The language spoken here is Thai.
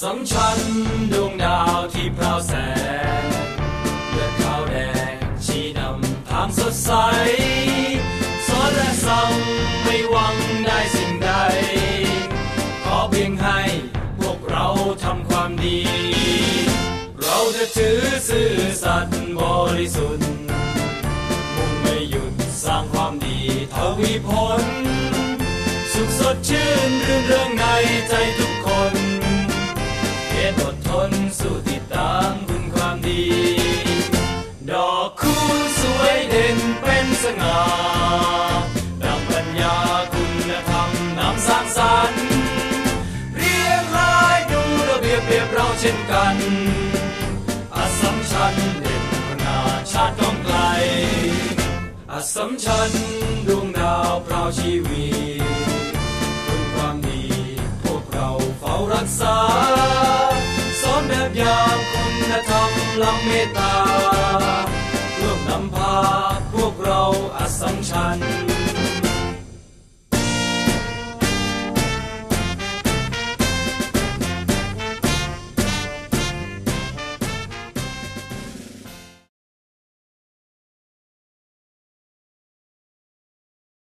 สมชัญดวงดาวที่พราวแสงเลือดขาวแดงชี้นำทางสดใสสอนและสั่งไม่หวังได้สิ่งใด ขอเพียงให้พวกเราทำความดี เราจะถือซื่อสัตย์บริสุทธิ์มุ่งไม่หยุดสร้างความดีทวีผล สุขสดชื่น คูณสวยเด่นเป็นสง่าดังปัญญาคุณธรรมนำสร้างสรรค์เรียงรายดูระเบียบเรียบเราเช่นกันอาสมชัญเด่นพนาชาติต้องไกลอาสมชัญดวงดาวพราวชีวีคุณความดีพวกเราเฝ้ารักษาสอนแบบอย่างคุณธรรมลำเมตตา ร่